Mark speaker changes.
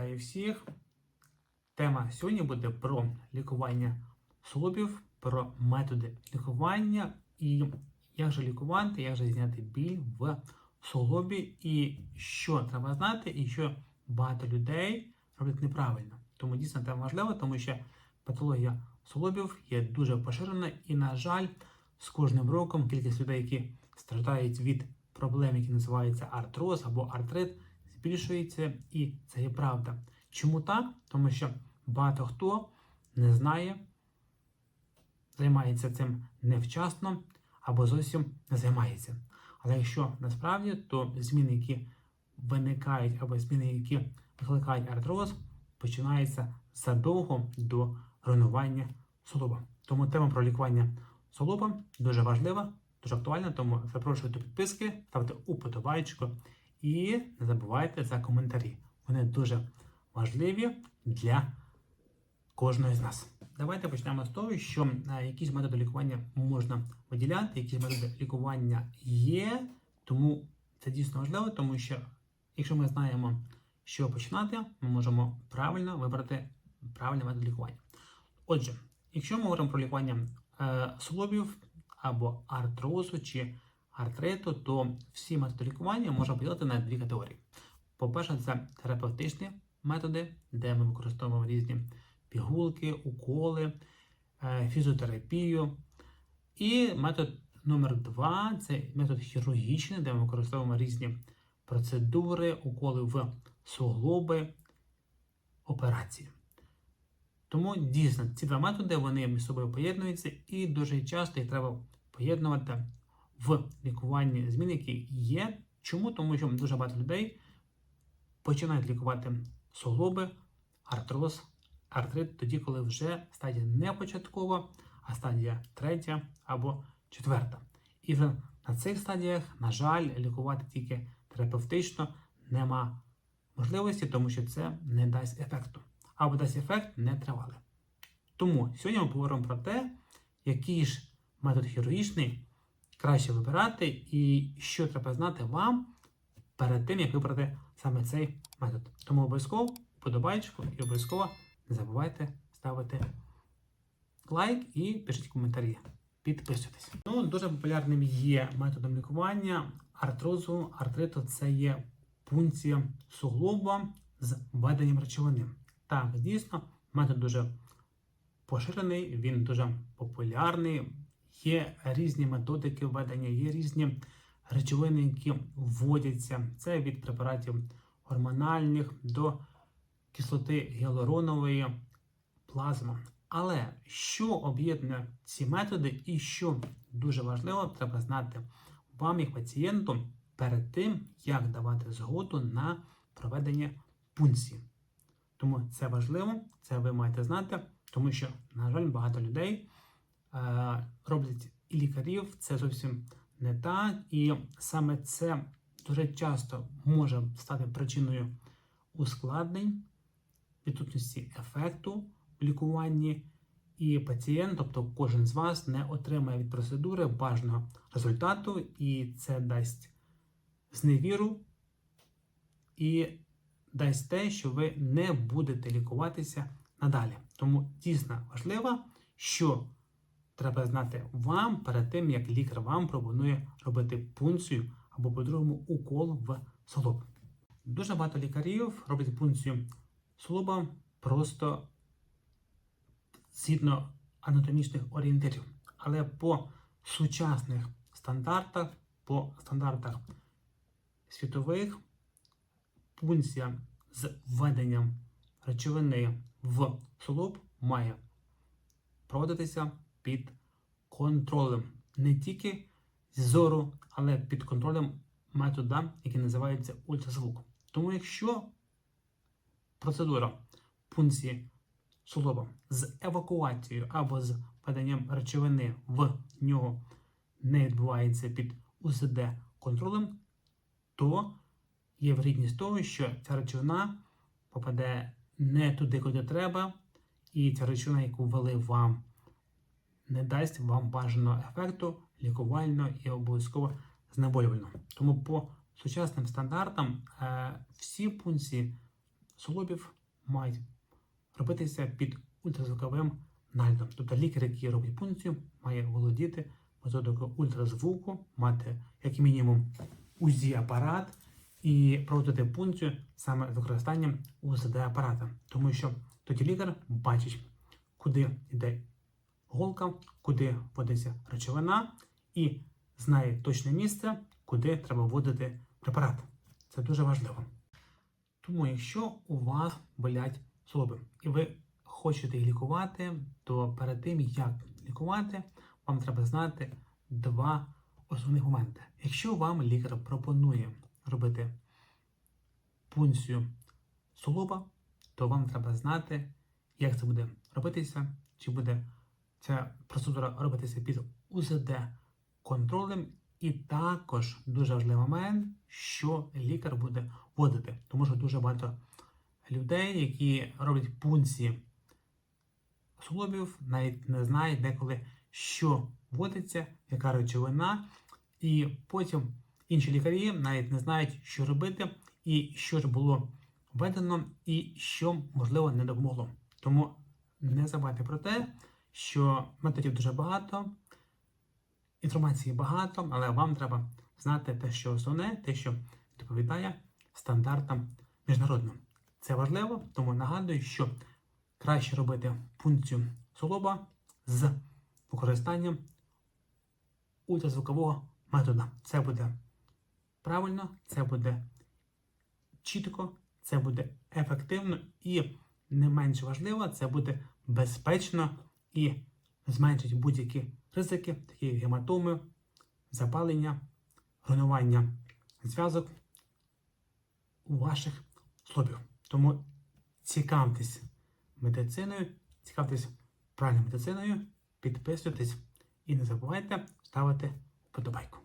Speaker 1: Вітаю всіх! Тема сьогодні буде про лікування суглобів, про методи лікування і як же лікувати, як же зняти біль в суглобі, і що треба знати, і що багато людей роблять неправильно. Тому дійсно тема важлива, тому що патологія суглобів є дуже поширена, і, на жаль, з кожним роком кількість людей, які страждають від проблем, які називаються артроз або артрит, збільшується, і це є правда. Чому так? Тому що багато хто не знає, займається цим невчасно або зовсім не займається. Але якщо насправді, то зміни, які виникають, або зміни, які викликають артроз, починаються задовго до руйнування суглоба. Тому тема про лікування суглоба дуже важлива, дуже актуальна, тому запрошую до підписки, ставте уподобайку і не забувайте за коментарі. Вони дуже важливі для кожного з нас. Давайте почнемо з того, що е, якісь методи лікування можна виділяти, якісь методи лікування є, тому це дійсно важливо, тому що якщо ми знаємо, що починати, ми можемо правильно вибрати правильний метод лікування. Отже, якщо ми говоримо про лікування е, суглобів або артрозу чи артриту, то всі методи лікування можна поділити на дві категорії. По-перше, це терапевтичні методи, де ми використовуємо різні пігулки, уколи, е, фізіотерапію. І метод номер два це метод хірургічний, де ми використовуємо різні процедури, уколи в суглоби, операції. Тому дійсно ці два методи вони між собою поєднуються, і дуже часто їх треба поєднувати в лікуванні змін, які є. Чому? Тому що дуже багато людей починають лікувати суглоби, артроз, артрит тоді, коли вже стадія не початкова, а стадія третя або четверта. І вже на цих стадіях, на жаль, лікувати тільки терапевтично нема можливості, тому що це не дасть ефекту. Або дасть ефект не тривалий. Тому сьогодні ми поговоримо про те, який ж метод хірургічний краще вибирати, і що треба знати вам перед тим, як вибрати саме цей метод. Тому обов'язково подобайку і обов'язково не забувайте ставити лайк і пишіть коментарі. Підписуйтесь. Ну, дуже популярним є методом лікування артрозу, артриту це є пункція суглоба з введенням речовини. Так, дійсно, метод дуже поширений, він дуже популярний. Є різні методики введення, є різні речовини, які вводяться. Це від препаратів гормональних до кислоти гіалуронової плазми. Але що об'єднує ці методи, і що дуже важливо, треба знати вам, як пацієнту, перед тим, як давати згоду на проведення пункції. Тому це важливо, це ви маєте знати, тому що, на жаль, багато людей е, роблять і лікарів, це зовсім не так. І саме це дуже часто може стати причиною ускладнень, відсутності ефекту в лікуванні. І пацієнт, тобто кожен з вас, не отримає від процедури бажаного результату, і це дасть зневіру і дасть те, що ви не будете лікуватися надалі. Тому дійсно важливо, що треба знати вам перед тим, як лікар вам пропонує робити пункцію або по-другому укол в суглоб. Дуже багато лікарів роблять пункцію суглоба просто згідно анатомічних орієнтирів. Але по сучасних стандартах, по стандартах світових, пункція з введенням речовини в суглоб має проводитися під контролем не тільки зору, але під контролем метода, який називається ультразвук. Тому якщо процедура пункції суглоба з евакуацією або з введенням речовини в нього не відбувається під УЗД контролем, то є вирідність того, що ця речовина попаде не туди, куди треба, і ця речовина, яку ввели вам, не дасть вам бажаного ефекту лікувально і обов'язково знеболювально. Тому по сучасним стандартам е, всі пункції суглобів мають робитися під ультразвуковим наглядом. Тобто лікар, який робить пункцію, має володіти методикою ультразвуку, мати як мінімум УЗІ апарат і проводити пункцію саме з використанням УЗД апарата, тому що тоді лікар бачить, куди йде голка, куди вводиться речовина, і знає точне місце, куди треба вводити препарат. Це дуже важливо. Тому, якщо у вас болять суглоби і ви хочете їх лікувати, то перед тим, як лікувати, вам треба знати два основних моменти. Якщо вам лікар пропонує робити пункцію суглоба, то вам треба знати, як це буде робитися, чи буде ця процедура робитися під УЗД контролем, і також дуже важливий момент, що лікар буде вводити, тому що дуже багато людей, які роблять пункції суглобів, навіть не знають деколи, що вводиться, яка речовина, і потім інші лікарі навіть не знають, що робити, і що ж було введено, і що можливо не допомогло. Тому не забувайте про те, що методів дуже багато, інформації багато, але вам треба знати те, що основне, те, що відповідає стандартам міжнародним. Це важливо, тому нагадую, що краще робити пункцію суглоба з використанням ультразвукового методу. Це буде правильно, це буде чітко, це буде ефективно і не менш важливо, це буде безпечно і зменшить будь-які ризики, такі як гематоми, запалення, руйнування зв'язок у ваших слобів. Тому цікавтесь медициною, цікавтесь правильною медициною, підписуйтесь і не забувайте ставити вподобайку.